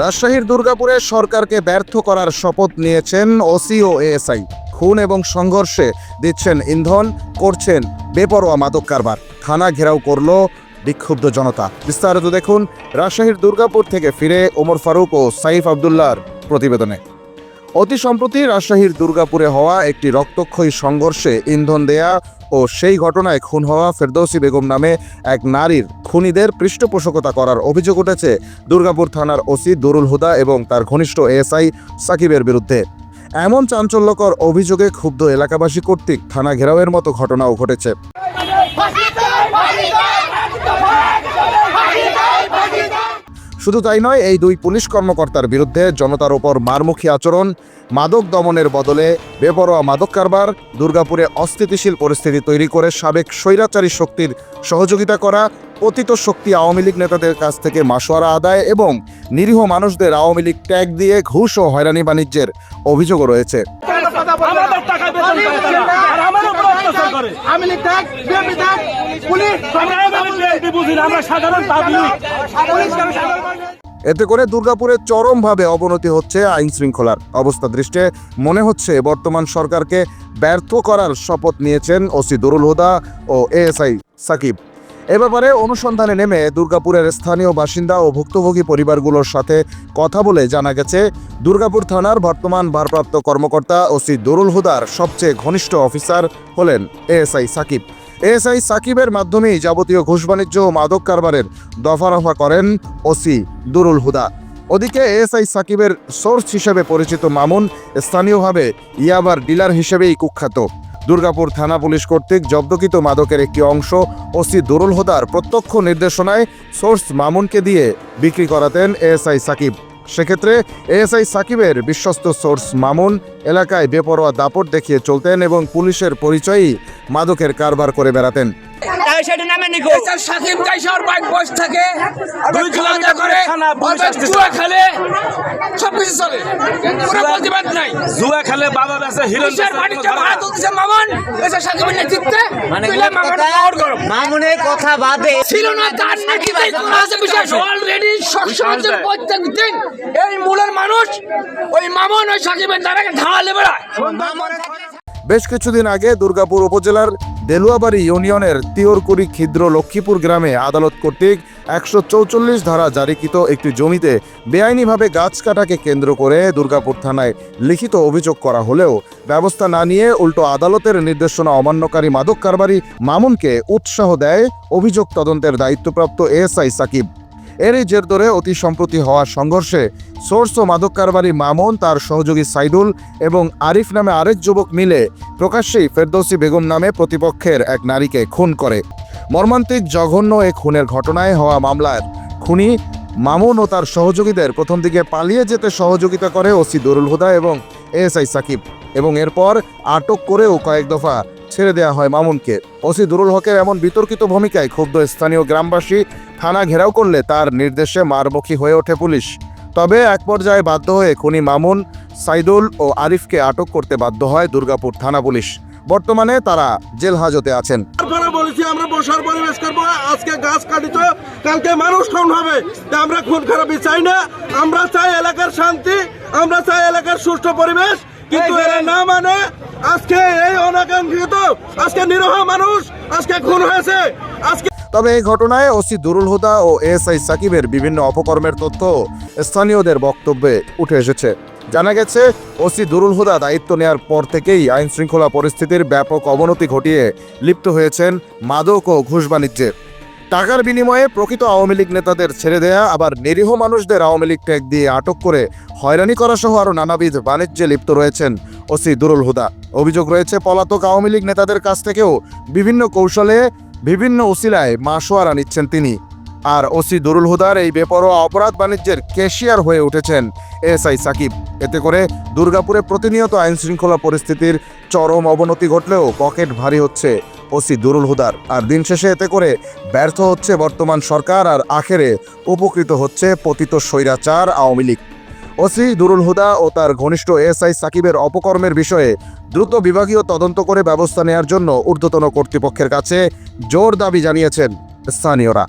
রাজশাহীর দুর্গাপুরে সরকারকে ব্যর্থ করার শপথ নিয়েছেন ওসি ও এএসআই। খুন এবং সংঘর্ষে দিচ্ছেন ইন্ধন, করছেন বেপরোয়া মাদক কারবার। থানা ঘেরাও করল বিক্ষুব্ধ জনতা। বিস্তারিত দেখুন রাজশাহীর দুর্গাপুর থেকে ফিরে ওমর ফারুক ও সাইফ আবদুল্লাহর প্রতিবেদনে। অতি সম্প্রতি রাজশাহীর দুর্গাপুরে হওয়া একটি রক্তক্ষয়ী সংঘর্ষে ইন্ধন দেয়া ও সেই ঘটনায় খুন হওয়া ফেরদৌসি বেগম নামে এক নারীর খুনিদের পৃষ্ঠপোষকতা করার অভিযোগ উঠেছে দুর্গাপুর থানার ওসি দুরুল হুদা এবং তার ঘনিষ্ঠ এএসআই সাকিবের বিরুদ্ধে। এমন চাঞ্চল্যকর অভিযোগে ক্ষুব্ধ এলাকাবাসী কর্তৃক থানা ঘেরাওয়ের মতো ঘটনাও ঘটেছে। শুধু তাই নয়, এই দুই পুলিশ কর্মকর্তার বিরুদ্ধে জনতার ওপর মারমুখী আচরণ, মাদক দমনের বদলে বেপরোয়া মাদক কারবার, দুর্গাপুরে অস্থিতিশীল পরিস্থিতি তৈরি করে সাবেক স্বৈরাচারী শক্তির সহযোগিতা করা, পতিত শক্তি আওয়ামী লীগ নেতাদের কাছ থেকে মাসোয়ারা আদায় এবং নিরীহ মানুষদের আওয়ামী লীগ ট্যাগ দিয়ে ঘুষ ও হয়রানি বাণিজ্যের অভিযোগও রয়েছে। আমি? এতে করে দুর্গাপুরে চরমভাবে অবনতি হচ্ছে আইন শৃঙ্খলার অবস্থা দৃষ্টে। মনে হচ্ছে বর্তমান সরকারকে ব্যর্থ করার শপথ নিয়েছেন ওসি দুরুল হুদা ও এএসআই সাকিব। এ ব্যাপারে অনুসন্ধানে নেমে দুর্গাপুরের স্থানীয় বাসিন্দা ও ভুক্তভোগী পরিবারগুলোর সাথে কথা বলে জানা গেছে, দুর্গাপুর থানার বর্তমান ভারপ্রাপ্ত কর্মকর্তা ওসি দরুল হুদার সবচেয়ে ঘনিষ্ঠ অফিসার হলেন এএসআই সাকিব। এএসআই সাকিবের মাধ্যমেই যাবতীয় ঘুষ বাণিজ্য ও মাদক কারবারের দফারফা করেন ওসি দুরুল হুদা। ওদিকে এএসআই সাকিবের সোর্স হিসেবে পরিচিত মামুন স্থানীয়ভাবে ইয়াবার ডিলার হিসেবেই কুখ্যাত। দুর্গাপুর থানা পুলিশ কর্তৃক জব্দকৃত মাদকের একটি অংশ ওসি দুরুল হোদার প্রত্যক্ষ নির্দেশনায় সোর্স মামুনকে দিয়ে বিক্রি করাতেন এএসআই সাকিব। সেক্ষেত্রে এএসআই সাকিবের বিশ্বস্ত সোর্স মামুন এলাকায় বেপরোয়া দাপট দেখিয়ে চলতেন এবং পুলিশের পরিচয়ই মাদকের কারবার করে বেড়াতেন। সেটা নামে সাকিব কাইসার বাইক বস থাকে দুই কিলোমিটার করে জুয়া খেলে সব কিছু চলে। কোনো প্রতিবাদ নাই। জুয়া খেলে বাবা বেসে হিরণ পুলিশের বাড়িতে ভাড়া তুলতেছে মামন এসআর সাকিবের নেতৃত্বে মানে মামুনের কথা বাদে ছিল না তার নেতৃত্বে আছে বিশেষ অলরেডি সবসময় প্রত্যেক দিন এই মূলের মানুষ ওই মামন ওই সাকিবের দ্বারা ঢালে বেড়ায়। বেশ কিছুদিন আগে দুর্গাপুর উপজেলার দেলুয়াবাড়ি ইউনিয়নের তিওরকুড়ি ক্ষিদ্র লক্ষ্মীপুর গ্রামে আদালত কর্তৃক একশো চৌচল্লিশ ধারা জারিকৃত একটি জমিতে বেআইনিভাবে গাছ কাটাকে কেন্দ্র করে দুর্গাপুর থানায় লিখিত অভিযোগ করা হলেও ব্যবস্থা না নিয়ে উল্টো আদালতের নির্দেশনা অমান্যকারী মাদক কারবারি মামুনকে উৎসাহ দেয় অভিযোগ তদন্তের দায়িত্বপ্রাপ্ত এএসআই সাকিব। এরই জের ধরে অতি সম্প্রতি হওয়া সংঘর্ষে সোর্স ও মাদক কারবারি মামুন, তার সহযোগী সাইদুল এবং আরিফ নামে আরেক যুবক মিলে প্রকাশ্যেই ফেরদৌসি বেগম নামে প্রতিপক্ষের এক নারীকে খুন করে। মর্মান্তিক, জঘন্য এ খুনের ঘটনায় হওয়া মামলার খুনি মামুন ও তার সহযোগীদের প্রথম দিকে পালিয়ে যেতে সহযোগিতা করে ওসি দরুল হুদা এবং এএসআই সাকিব এবং এরপর আটক করেও কয়েক দফা ছেড়ে দেওয়া হয় মামুনকে। ওসি দুরুল হকের এমন বিতর্কিত ভূমিকায় ক্ষুব্ধ স্থানীয় গ্রামবাসী থানা ঘেরাও করলে তার নির্দেশে মারমুখী হয়ে ওঠে পুলিশ। তবে এক পর্যায়ে বাধ্য হয়ে খুনি মামুন সাইদুল ও আরিফকে আটক করতে বাধ্য হয় দুর্গাপুর থানা পুলিশ। বর্তমানে তারা জেল হাজতে আছেন। তারপরে বলেছি আমরা বসার পরিবেশ করব আজকে গাছ কাটিত কালকে মানুষ খুন হবে। তা আমরা খুন চাই না। আমরা চাই এলাকার শান্তি আমরা চাই এলাকার সুষ্ঠু পরিবেশ। কিন্তু এরা না মানে আজকে এই অনাকাঙ্ক্ষিত আজকে নিরহ মানুষ আজকে খুন হয়েছে। আজকে তবে এই ঘটনায় ওসি দুরুল হুদা ও এএসআই সাকিবের বিভিন্ন অপকর্মের তথ্য স্থানীয়দের বক্তব্যে উঠে এসেছে। জানা গেছে, ওসি দুরুল হুদা দায়িত্ব নেয়ার পর থেকেই আইন শৃঙ্খলা পরিস্থিতির ব্যাপক অবনতি ঘটিয়ে লিপ্ত হয়েছেন মাদক ও ঘুষ বাণিজ্যে। টাকার বিনিময়ে প্রকৃত আওয়ামী লীগ নেতাদের ছেড়ে দেয়া, আবার নিরীহ মানুষদের আওয়ামী লীগ ট্যাগ দিয়ে আটক করে হয়রানি করা সহ আরও নানাবিধ বাণিজ্যে লিপ্ত রয়েছেন ওসি দুরুল হুদা। অভিযোগ রয়েছে, পলাতক আওয়ামী লীগ নেতাদের কাছ থেকেও বিভিন্ন কৌশলে বিভিন্ন উসিলায় মাসোয়ারা নিচ্ছেন তিনি। আর ওসি দুরুল হুদার এই বেপরোয়া অপরাধ বাণিজ্যের ক্যাশিয়ার হয়ে উঠেছেন এসআই সাকিব। এতে করে দুর্গাপুরে প্রতিনিয়ত আইন শৃঙ্খলা পরিস্থিতির চরম অবনতি ঘটলেও পকেট ভারী হচ্ছে ওসি দুরুল হুদার। আর দিন শেষে এতে করে ব্যর্থ হচ্ছে বর্তমান সরকার আর আখেরে উপকৃত হচ্ছে পতিত স্বৈরাচার আওয়ামী লীগ। ওসি দুরুল হুদা ও তার ঘনিষ্ঠ এসআই সাকিবের অপকর্মের বিষয়ে দ্রুত বিভাগীয় তদন্ত করে ব্যবস্থা নেয়ার জন্য ঊর্ধ্বতন কর্তৃপক্ষের কাছে জোর দাবি জানিয়েছেন স্থানীয়রা।